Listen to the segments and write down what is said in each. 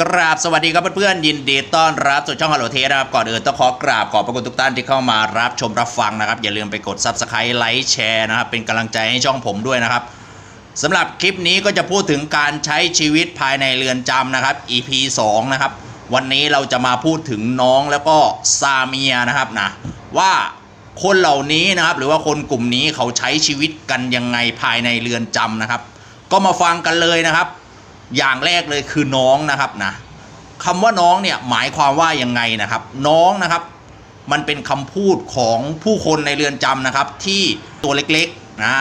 กราบสวัสดีครับเพื่อนๆยินดีต้อนรับสู่ช่องฮัลโหลเทสนะครับก่อนอื่นต้องขอกราบขอบพระคุณทุกท่านที่เข้ามารับชมรับฟังนะครับ อย่าลืมไปกด Subscribe ไลค์แชร์นะครับเป็นกำลังใจให้ช่องผมด้วยนะครับสำหรับคลิปนี้ก็จะพูดถึงการใช้ชีวิตภายในเรือนจำนะครับ EP 2 นะครับ วันนี้เราจะมาพูดถึงน้องแล้วก็ซาเมียนะครับนะว่าคนเหล่านี้นะครับ หรือว่าคนกลุ่มนี้เขาใช้ชีวิตกันยังไงภายในเรือนจำนะครับ ก็มาฟังกันเลยนะครับ อย่างแรกเลยคือน้องนะครับนะคำว่าน้องเนี่ยหมายความว่ายังไงนะครับ น้องนะครับ มันเป็นคำพูดของผู้คนในเรือนจำนะครับ ที่ตัวเล็กๆนะ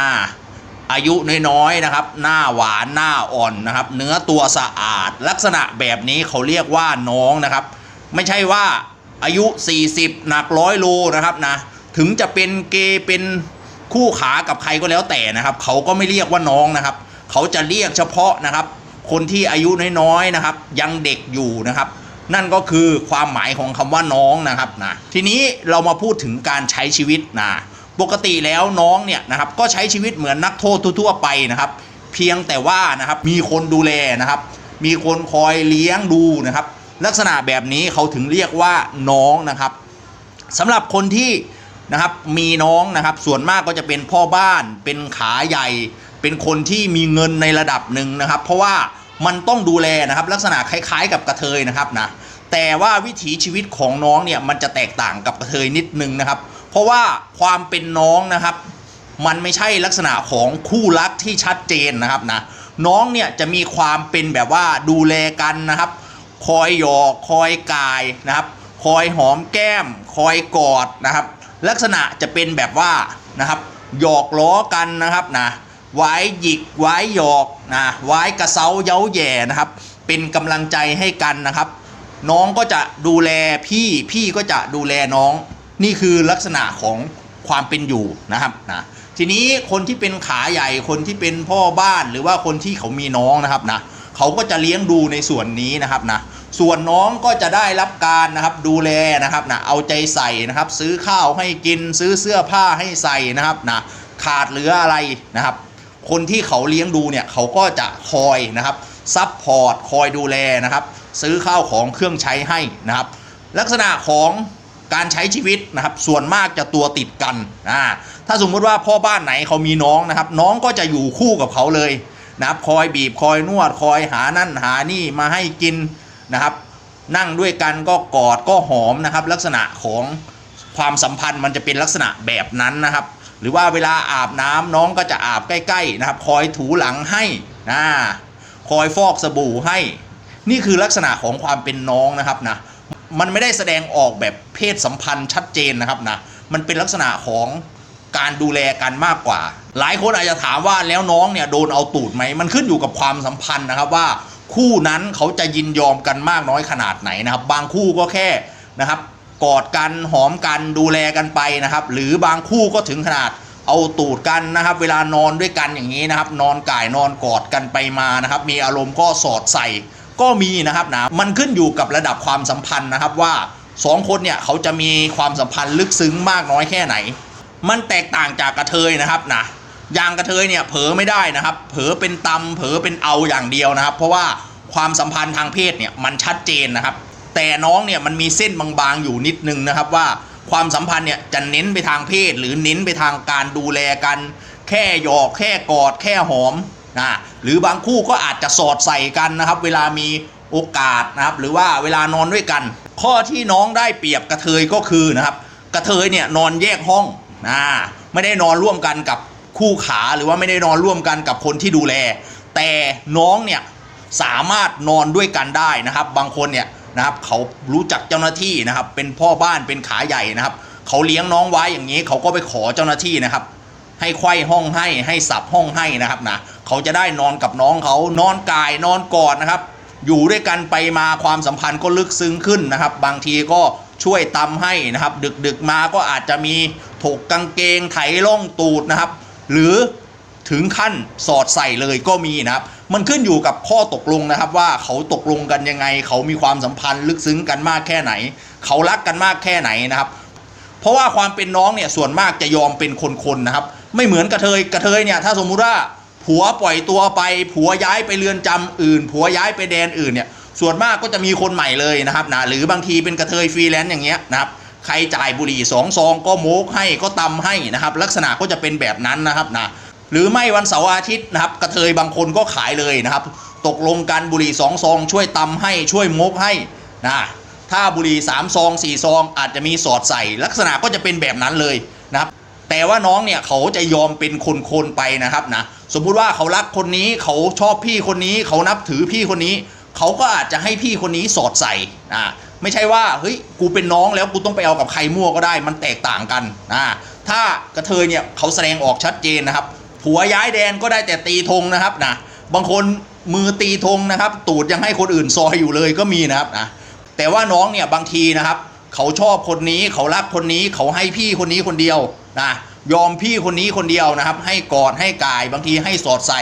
อายุน้อยๆนะครับ หน้าหวานหน้าอ่อนนะครับ เนื้อตัวสะอาด ลักษณะแบบนี้เขาเรียกว่าน้องนะครับ ไม่ใช่ว่าอายุ 40 หนักร้อยโลนะครับนะถึงจะเป็นเกเป็นคู่ขากับใครก็แล้วแต่นะครับ เขาก็ไม่เรียกว่าน้องนะครับ เขาจะเรียกเฉพาะนะครับ คนที่อายุน้อยๆนะครับ ยังเด็กอยู่นะครับ นั่นก็คือความหมายของคำว่าน้องนะครับนะทีนี้เรามาพูดถึงการใช้ชีวิตนะปกติแล้วน้องเนี่ยนะครับก็ใช้ชีวิตเหมือนนักโทษทั่วไปนะครับ เพียงแต่ว่านะครับมีคนดูแลนะครับ มีคนคอยเลี้ยงดูนะครับ ลักษณะแบบนี้เขาถึงเรียกว่าน้องนะครับสำหรับคนที่นะครับมีน้องนะครับ ส่วนมากก็จะเป็นพ่อบ้านเป็นขาใหญ่ เป็นคนที่มีเงินในระดับหนึ่งนะครับ เพราะว่ามันต้องดูแลนะครับ ลักษณะคล้าย ๆ กับกระเทยนะครับนะแต่ว่าวิถีชีวิตของน้องเนี่ยมันจะแตกต่างกับกระเทยนิดนึงนะครับ เพราะว่าความเป็นน้องนะครับ มันไม่ใช่ลักษณะของคู่รักที่ชัดเจนนะครับนะน้องเนี่ยจะมีความเป็นแบบว่าดูแลกันนะครับ คอยหยอกคอยกายนะครับ คอยหอมแก้ม คอยกอดนะครับ ลักษณะจะเป็นแบบว่านะครับหยอกล้อกันนะครับนะ ไว้หยิกไว้หยอกนะไว้กระเซาเย้าแย่นะครับ เป็นกำลังใจให้กันนะครับ น้องก็จะดูแลพี่พี่ก็จะดูแลน้อง นี่คือลักษณะของความเป็นอยู่นะครับนะทีนี้คนที่เป็นขาใหญ่คนที่เป็นพ่อบ้านหรือว่าคนที่เขามีน้องนะครับนะเขาก็จะเลี้ยงดูในส่วนนี้นะครับนะส่วนน้องก็จะได้รับการนะครับดูแลนะครับนะเอาใจใส่นะครับ ซื้อข้าวให้กินซื้อเสื้อผ้าให้ใส่นะครับนะขาดเหลืออะไรนะครับ คนที่เขาเลี้ยงดูเนี่ยเขาก็จะคอยนะครับซัพพอร์ตคอยดูแลนะครับ ซื้อข้าวของเครื่องใช้ให้นะครับ ลักษณะของการใช้ชีวิตนะครับ ส่วนมากจะตัวติดกันอ่าถ้าสมมุติว่าพ่อบ้านไหนเขามีน้องนะครับ น้องก็จะอยู่คู่กับเขาเลยนะครับคอยบีบคอยนวดคอยหานั่นหานี่มาให้กินนะครับ นั่งด้วยกันก็กอดก็หอมนะครับ ลักษณะของความสัมพันธ์มันจะเป็นลักษณะแบบนั้นนะครับ หรือว่าเวลาอาบน้ำน้องก็จะอาบใกล้ๆนะครับ คอยถูหลังให้นะคอยฟอกสบู่ให้ นี่คือลักษณะของความเป็นน้องนะครับนะมันไม่ได้แสดงออกแบบเพศสัมพันธ์ชัดเจนนะครับนะมันเป็นลักษณะของการดูแลกันมากกว่า หลายคนอาจจะถามว่าแล้วน้องเนี่ยโดนเอาตูดไหม มันขึ้นอยู่กับความสัมพันธ์นะครับว่าคู่นั้นเขาจะยินยอมกันมากน้อยขนาดไหนนะครับ บางคู่ก็แค่นะครับ กอดกันหอมกันดูแลกันไปนะครับ หรือบางคู่ก็ถึงขนาดเอาตูดกันนะครับ เวลานอนด้วยกันอย่างนี้นะครับ นอนก่ายนอนกอดกันไปมานะครับ มีอารมณ์ก็สอดใส่ก็มีนะครับนะมันขึ้นอยู่กับระดับความสัมพันธ์นะครับว่าสองคนเนี่ยเขาจะมีความสัมพันธ์ลึกซึ้งมากน้อยแค่ไหน มันแตกต่างจากกระเทยนะครับนะอย่างกระเทยเนี่ยเผลอไม่ได้นะครับ เผลอเป็นตำเผลอเป็นเอาอย่างเดียวนะครับ เพราะว่าความสัมพันธ์ทางเพศเนี่ยมันชัดเจนนะครับ แต่น้องเนี่ยมันมีเส้นบางๆอยู่นิดนึงนะครับว่าความสัมพันธ์เนี่ยจะเน้นไปทางเพศ หรือเน้นไปทางการดูแลกัน แค่หยอกแค่กอด แค่หอมนะหรือบางคู่ก็อาจจะสอดใส่กันนะครับ เวลามีโอกาสนะครับ หรือว่าเวลานอนด้วยกัน ข้อที่น้องได้เปรียบกระเทยก็คือนะครับ กระเทยเนี่ยนอนแยกห้องนะไม่ได้นอนร่วมกันกับคู่ขาหรือว่าไม่ได้นอนร่วมกันกับคนที่ดูแล แต่น้องเนี่ยสามารถนอนด้วยกันได้นะครับ บางคนเนี่ย นะครับเขารู้จักเจ้าหน้าที่นะครับ เป็นพ่อบ้านเป็นขาใหญ่นะครับ เขาเลี้ยงน้องไว้อย่างนี้ เขาก็ไปขอเจ้าหน้าที่นะครับ ให้ไข้ห้องให้ให้สับห้องให้นะครับนะเขาจะได้นอนกับน้องเขานอนกายนอนกอดนะครับ อยู่ด้วยกันไปมาความสัมพันธ์ก็ลึกซึ้งขึ้นนะครับ บางทีก็ช่วยตำให้นะครับ ดึกดึกมาก็อาจจะมีถกกางเกงไถล่องตูดนะครับ หรือถึงขั้นสอดใส่เลยก็มีนะครับ มันขึ้นอยู่กับข้อตกลงนะครับว่าเขาตกลงกันยังไง เขามีความสัมพันธ์ลึกซึ้งกันมากแค่ไหน เขารักกันมากแค่ไหนนะครับ เพราะว่าความเป็นน้องเนี่ยส่วนมากจะยอมเป็นคนๆนะครับ ไม่เหมือนกระเทยกระเทยเนี่ยถ้าสมมุติว่าผัวปล่อยตัวไป ผัวย้ายไปเรือนจำอื่น ผัวย้ายไปแดนอื่นเนี่ยส่วนมากก็จะมีคนใหม่เลยนะครับนะหรือบางทีเป็นกระเทยฟรีแลนซ์อย่างเงี้ยนะครับใครจ่ายบุหรี่สองซองก็โมกให้ก็ตำให้นะครับ ลักษณะก็จะเป็นแบบนั้นนะครับนะ หรือไม่วันเสาร์อาทิตย์นะครับกระเทยบางคนก็ขายเลยนะครับ ตกลงกันบุหรี่สองซอง ช่วยตำให้ช่วยมกให้นะถ้าบุหรี่สามซองสี่ซอง อาจจะมีสอดใส่ ลักษณะก็จะเป็นแบบนั้นเลยนะครับ แต่ว่าน้องเนี่ยเขาจะยอมเป็นคนๆไปนะครับนะสมมุติว่าเขารักคนนี้เขาชอบพี่คนนี้ เขานับถือพี่คนนี้ เขาก็อาจจะให้พี่คนนี้สอดใส่อ่าไม่ใช่ว่าเฮ้ยกูเป็นน้องแล้วกูต้องไปเอากับใครมั่วก็ได้ มันแตกต่างกันอ่าถ้ากระเทยเนี่ยเขาแสดงออกชัดเจนนะครับ ผัวย้ายแดนก็ได้แต่ตีธงนะครับนะบางคนมือตีธงนะครับ ตูดยังให้คนอื่นซอยอยู่เลยก็มีนะครับนะแต่ว่าน้องเนี่ยบางทีนะครับ เขาชอบคนนี้เขารักคนนี้เขาให้พี่คนนี้คนเดียวนะยอมพี่คนนี้คนเดียวนะครับ ให้กอดให้กายบางทีให้สอดใส่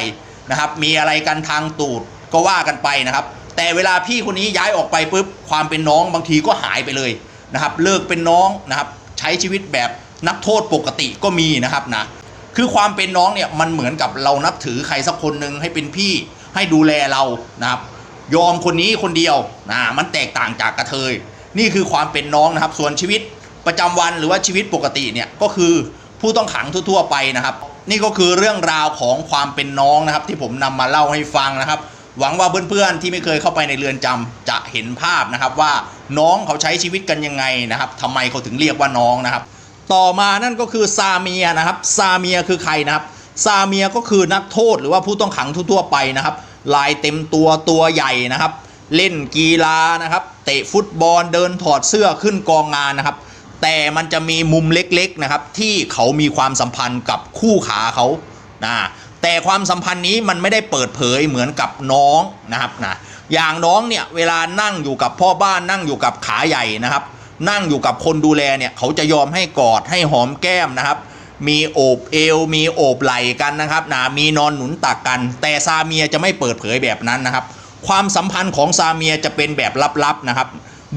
นะครับ มีอะไรกันทางตูดก็ว่ากันไปนะครับ แต่เวลาพี่คนนี้ย้ายออกไปปุ๊บความเป็นน้องบางทีก็หายไปเลยนะครับ เลิกเป็นน้องนะครับ ใช้ชีวิตแบบนักโทษปกติก็มีนะครับนะ คือความเป็นน้องเนี่ยมันเหมือนกับเรานับถือใครสักคนหนึ่งให้เป็นพี่ให้ดูแลเรานะครับ ยอมคนนี้คนเดียวนะมันแตกต่างจากกระเทย นี่คือความเป็นน้องนะครับ ส่วนชีวิตประจำวันหรือว่าชีวิตปกติเนี่ยก็คือผู้ต้องขังทั่วๆไปนะครับ นี่ก็คือเรื่องราวของความเป็นน้องนะครับ ที่ผมนำมาเล่าให้ฟังนะครับ หวังว่าเพื่อนๆที่ไม่เคยเข้าไปในเรือนจำจะเห็นภาพนะครับ ว่าน้องเขาใช้ชีวิตกันยังไงนะครับทำไมเขาถึงเรียกว่าน้องนะครับ ต่อมานั่นก็คือซาเมียนะครับซาเมียคือใครนะครับซาเมียก็คือนักโทษหรือว่าผู้ต้องขังทั่วๆไปนะครับ ลายเต็มตัวตัวใหญ่นะครับ เล่นกีฬานะครับ เตะฟุตบอลเดินถอดเสื้อขึ้นกองงานนะครับ แต่มันจะมีมุมเล็กๆนะครับ ที่เขามีความสัมพันธ์กับคู่ขาเขานะแต่ความสัมพันธ์นี้มันไม่ได้เปิดเผยเหมือนกับน้องนะครับนะอย่างน้องเนี่ยเวลานั่งอยู่กับพ่อบ้านนั่งอยู่กับขาใหญ่นะครับ นั่งอยู่กับคนดูแลเนี่ยเขาจะยอมให้กอดให้หอมแก้มนะครับ มีโอบเอว มีโอบไหล่กันนะครับนะมีนอนหนุนตักกัน แต่ซาเมียจะไม่เปิดเผยแบบนั้นนะครับ ความสัมพันธ์ของซาเมียจะเป็นแบบลับๆนะครับ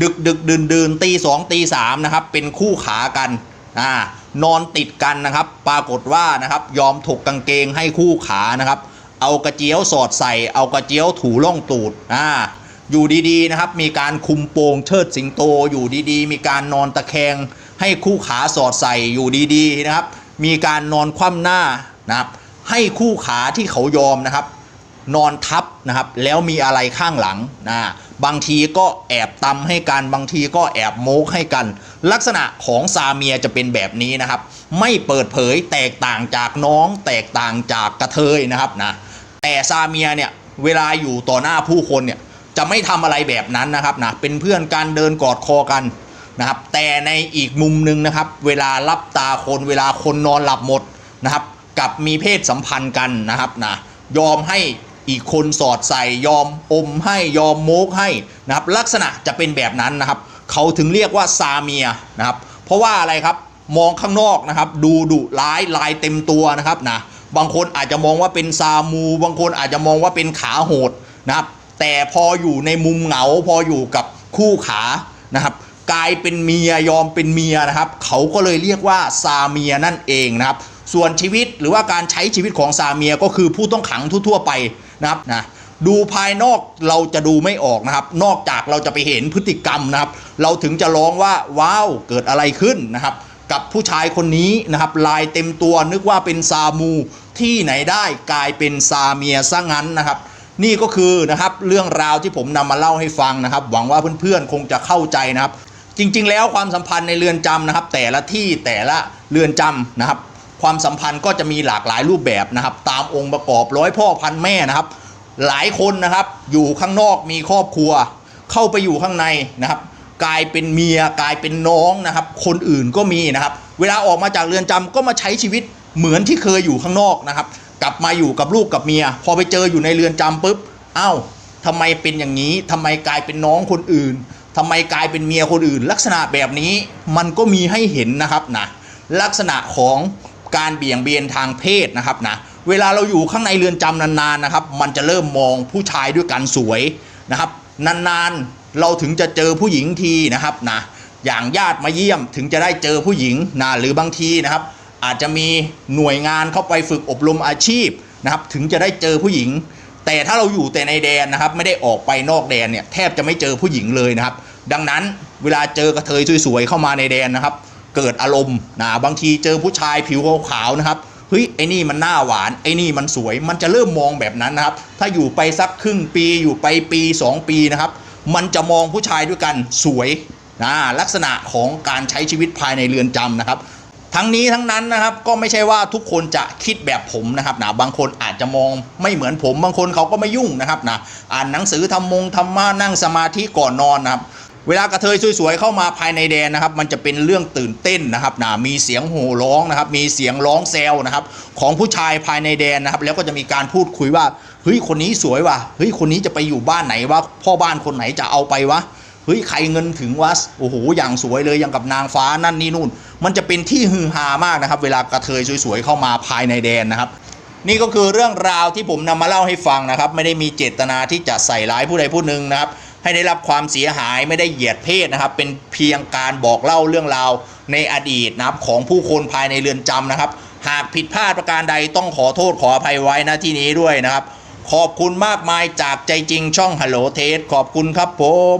ดึกดึกดื่นดื่นตีสองตีสามนะครับเป็นคู่ขากันอ่านอนติดกันนะครับ ปรากฏว่านะครับยอมถกกางเกงให้คู่ขานะครับ เอากระเจียวสอดใส่ เอากระเจียวถูล่องตูดอ่า อยู่ดีๆนะครับ มีการคุมโปงเชิดสิงโต อยู่ดีๆ มีการนอนตะแคง ให้คู่ขาสอดใส่อยู่ดีๆนะครับ มีการนอนคว่ำหน้านะครับให้คู่ขาที่เขายอมนะครับ นอนทับนะครับ แล้วมีอะไรข้างหลังนะบางทีก็แอบตำให้กันบางทีก็แอบโมกให้กัน ลักษณะของซาเมียจะเป็นแบบนี้นะครับ ไม่เปิดเผยแตกต่างจากน้อง แตกต่างจากกระเทยนะครับนะแต่ซาเมียเนี่ยเวลาอยู่ต่อหน้าผู้คนเนี่ย จะไม่ทำอะไรแบบนั้นนะครับนะเป็นเพื่อนกันเดินกอดคอกันนะครับ แต่ในอีกมุมหนึ่งนะครับ เวลารับตาคนเวลาคนนอนหลับหมดนะครับ กับมีเพศสัมพันธ์กันนะครับนะยอมให้อีกคนสอดใส่ยอมอมให้ยอมโมกให้นะครับ ลักษณะจะเป็นแบบนั้นนะครับ เขาถึงเรียกว่าซาเมียนะครับ เพราะว่าอะไรครับมองข้างนอกนะครับ ดูดุร้ายลายเต็มตัวนะครับนะบางคนอาจจะมองว่าเป็นซามู บางคนอาจจะมองว่าเป็นขาโหดนะครับ แต่พออยู่ในมุมเหงาพออยู่กับคู่ขานะครับ กลายเป็นเมียยอมเป็นเมียนะครับ เขาก็เลยเรียกว่าซาเมียนั่นเองนะครับ ส่วนชีวิตหรือว่าการใช้ชีวิตของซาเมียก็คือผู้ต้องขังทั่วๆไปนะครับนะดูภายนอกเราจะดูไม่ออกนะครับ นอกจากเราจะไปเห็นพฤติกรรมนะครับ เราถึงจะร้องว่าว้าวเกิดอะไรขึ้นนะครับ กับผู้ชายคนนี้นะครับ ลายเต็มตัวนึกว่าเป็นซามูที่ไหนได้กลายเป็นซาเมียซะงั้นนะครับ นี่ก็คือนะครับเรื่องราวที่ผมนำมาเล่าให้ฟังนะครับ หวังว่าเพื่อนๆคงจะเข้าใจนะครับ จริง ๆ แล้วความสัมพันธ์ในเรือนจำนะครับ แต่ละที่แต่ละเรือนจำนะครับ ความสัมพันธ์ก็จะมีหลากหลายรูปแบบนะครับ ตามองค์ประกอบร้อยพ่อพันแม่นะครับ หลายคนนะครับ อยู่ข้างนอกมีครอบครัว เข้าไปอยู่ข้างในนะครับ กลายเป็นเมียกลายเป็นน้องนะครับ คนอื่นก็มีนะครับ เวลาออกมาจากเรือนจำก็มาใช้ชีวิตเหมือนที่เคยอยู่ข้างนอกนะครับ กลับมาอยู่กับลูกกับเมีย พอไปเจออยู่ในเรือนจำปุ๊บอ้าวทำไมเป็นอย่างนี้ทำไมกลายเป็นน้องคนอื่นทำไมกลายเป็นเมียคนอื่น ลักษณะแบบนี้มันก็มีให้เห็นนะครับนะลักษณะของการเบี่ยงเบนทางเพศนะครับนะเวลาเราอยู่ข้างในเรือนจำนานๆนะครับ มันจะเริ่มมองผู้ชายด้วยกันสวยนะครับ นานๆเราถึงจะเจอผู้หญิงทีนะครับนะอย่างญาติมาเยี่ยมถึงจะได้เจอผู้หญิงนะหรือบางทีนะครับ อาจจะมีหน่วยงานเข้าไปฝึกอบรมอาชีพนะครับถึงจะได้เจอผู้หญิง แต่ถ้าเราอยู่แต่ในแดนนะครับ ไม่ได้ออกไปนอกแดนเนี่ยแทบจะไม่เจอผู้หญิงเลยนะครับ ดังนั้นเวลาเจอกระเทยสวยๆเข้ามาในแดนนะครับ เกิดอารมณ์นะบางทีเจอผู้ชายผิวขาวๆนะครับเฮ้ยไอ้นี่มันหน้าหวานไอ้นี่มันสวย มันจะเริ่มมองแบบนั้นนะครับ ถ้าอยู่ไปสักครึ่งปีอยู่ไปปี 2 ปีนะครับ มันจะมองผู้ชายด้วยกันสวยนะลักษณะของการใช้ชีวิตภายในเรือนจำนะครับ ทั้งนี้ทั้งนั้นนะครับก็ไม่ใช่ว่าทุกคนจะคิดแบบผมนะครับนะบางคนอาจจะมองไม่เหมือนผม บางคนเขาก็ไม่ยุ่งนะครับนะอ่านหนังสือทำมงทำมานั่งสมาธิก่อนนอนนะครับเวลากระเทยสวยๆเข้ามาภายในแดนนะครับ มันจะเป็นเรื่องตื่นเต้นนะครับนะมีเสียงโห่ร้องนะครับ มีเสียงร้องแซวนะครับ ของผู้ชายภายในแดนนะครับ แล้วก็จะมีการพูดคุยว่าเฮ้ยคนนี้สวยว่ะเฮ้ยคนนี้จะไปอยู่บ้านไหนวะพ่อบ้านคนไหนจะเอาไปวะ เฮ้ยใครเงินถึงวะโอ้โหอย่างสวยเลยอย่างกับนางฟ้านั่นนี่นู่น มันจะเป็นที่ฮือฮามากนะครับ เวลากระเทยสวยๆเข้ามาภายในแดนนะครับนี่ก็คือเรื่องราวที่ผมนำมาเล่าให้ฟังนะครับ ไม่ได้มีเจตนาที่จะใส่ร้ายผู้ใดผู้หนึ่งนะครับ ให้ได้รับความเสียหายไม่ได้เหยียดเพศนะครับ เป็นเพียงการบอกเล่าเรื่องราวในอดีตนะครับของผู้คนภายในเรือนจำนะครับ หากผิดพลาดประการใดต้องขอโทษขออภัยไว้นะที่นี้ด้วยนะครับ ขอบคุณมากมายจากใจจริงช่องฮัลโหลเทสขอบคุณครับผม